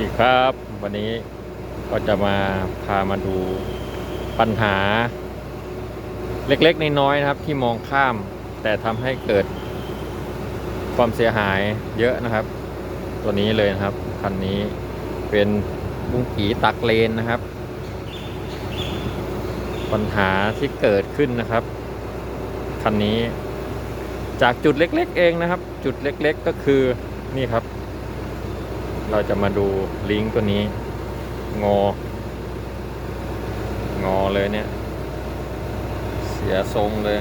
ดีครับวันนี้ก็จะมาพามาดูปัญหา เล็กๆน้อยๆนะครับที่มองข้าม แต่ทำให้เกิดความเสียหายเยอะนะครับ ตัวนี้เลยนะครับคันนี้เป็นบุ้งกีตักเลนนะครับ ปัญหาที่เกิดขึ้นนะครับคันนี้ จากจุดเล็ก ๆ เองนะครับ จุดเล็ก ๆก็คือนี่ครับ เราจะมาดูลิงก์ตัวนี้ งอ งอเลยเนี่ย เสียทรงเลย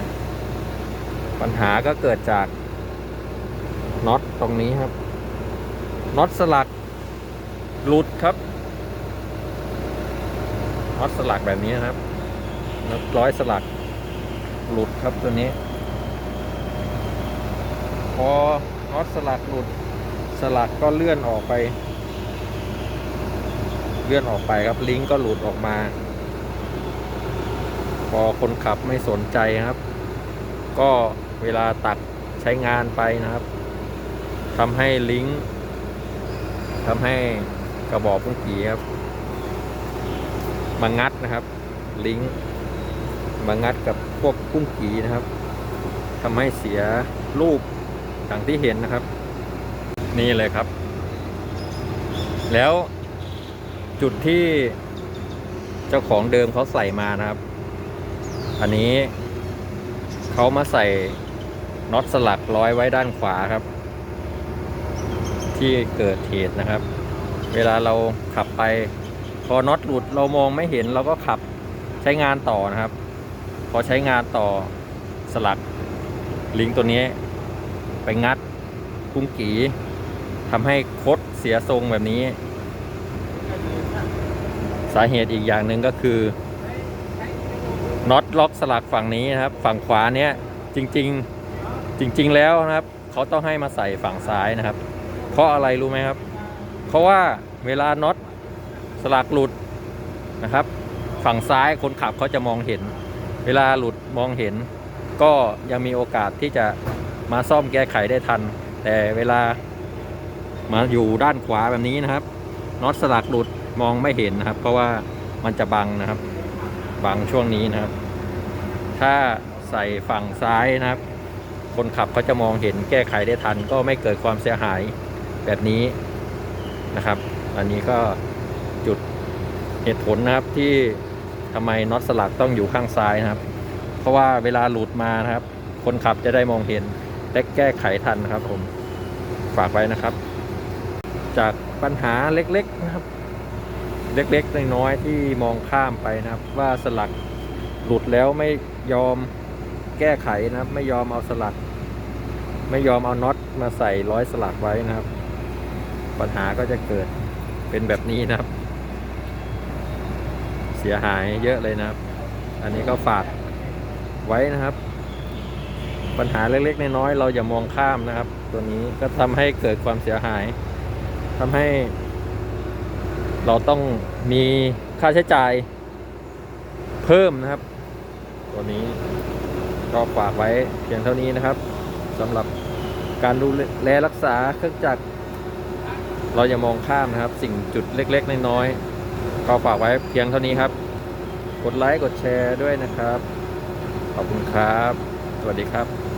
ปัญหาก็เกิดจากน็อตตรงนี้ครับน็อตสลักหลุดครับน็อตสลักแบบนี้นะครับน็อตร้อยสลักหลุดครับตัวนี้ พอน็อตสลักหลุด สลักก็เลื่อนออกไป เลื่อนออกไปครับลิงก์ก็หลุดออกมา พอคนขับไม่สนใจครับ ก็เวลาตักใช้งานไปนะครับทำให้ลิงก์ทำให้กระบอกพุ่งกีครับมางัดนะครับ ลิงก์มางัดกับพวกพุ่งกีนะครับทำให้เสียรูปอย่างที่เห็นนะครับ นี่เลยครับ แล้วจุดที่เจ้าของเดิมเขาใส่มานะครับ อันนี้เขามาใส่น็อตสลักร้อยไว้ด้านขวาครับ ที่เกิดเหตุนะครับ เวลาเราขับไป พอน็อตหลุดเรามองไม่เห็นเราก็ขับใช้งานต่อนะครับ พอใช้งานต่อสลักลิงตัวนี้ ไปงัดกุ้งกี ทำให้คดเสียทรงแบบนี้ สาเหตุอีกอย่างหนึ่งก็คือน็อตล็อกสลักฝั่งนี้นะครับ ฝั่งขวาเนี้ยจริง ๆ จริง ๆ แล้วนะครับ เขาต้องให้มาใส่ฝั่งซ้ายนะครับ เพราะอะไรรู้ไหมครับ เพราะว่าเวลาน็อตสลักหลุดนะครับ ฝั่งซ้ายคนขับเขาจะมองเห็น เวลาหลุดมองเห็น ก็ยังมีโอกาสที่จะมาซ่อมแก้ไขได้ทัน แต่เวลา มาอยู่ด้านขวาแบบนี้นะครับน็อตสลักหลุดมองไม่เห็นนะครับ เพราะว่ามันจะบังนะครับ บังช่วงนี้นะครับ ถ้าใส่ฝั่งซ้ายนะครับ คนขับเขาจะมองเห็นแก้ไขได้ทัน ก็ไม่เกิดความเสียหายแบบนี้นะครับ อันนี้ก็จุดเหตุผลนะครับที่ทำไมน็อตสลักต้องอยู่ข้างซ้ายนะครับ เพราะว่าเวลาหลุดมานะครับ คนขับจะได้มองเห็นและแก้ไขทันนะครับผมฝากไว้นะครับ จากปัญหาเล็กๆนะครับ เล็กๆน้อยๆที่มองข้ามไปนะครับ ว่าสลักหลุดแล้วไม่ยอมแก้ไขนะครับ ไม่ยอมเอาสลัก ไม่ยอมเอาน็อตมาใส่ร้อยสลักไว้นะครับ ปัญหาก็จะเกิดเป็นแบบนี้นะครับ เสียหายเยอะเลยนะครับ อันนี้ก็ฝากไว้นะครับปัญหาเล็กๆ น้อยๆ เราอย่ามองข้ามนะครับ ตัวนี้ก็ทำให้เกิดความเสียหาย ทำให้ เราต้องมีค่าใช้จ่าย เพิ่มนะครับ ตัวนี้ก็ฝากไว้เพียงเท่านี้นะครับสำหรับการดูแลรักษาเครื่องจักร เราอย่ามองข้ามนะครับ สิ่งจุดเล็กๆน้อยๆก็ฝากไว้เพียงเท่านี้ครับ กดไลค์กดแชร์ด้วยนะครับ ขอบคุณครับ สวัสดีครับ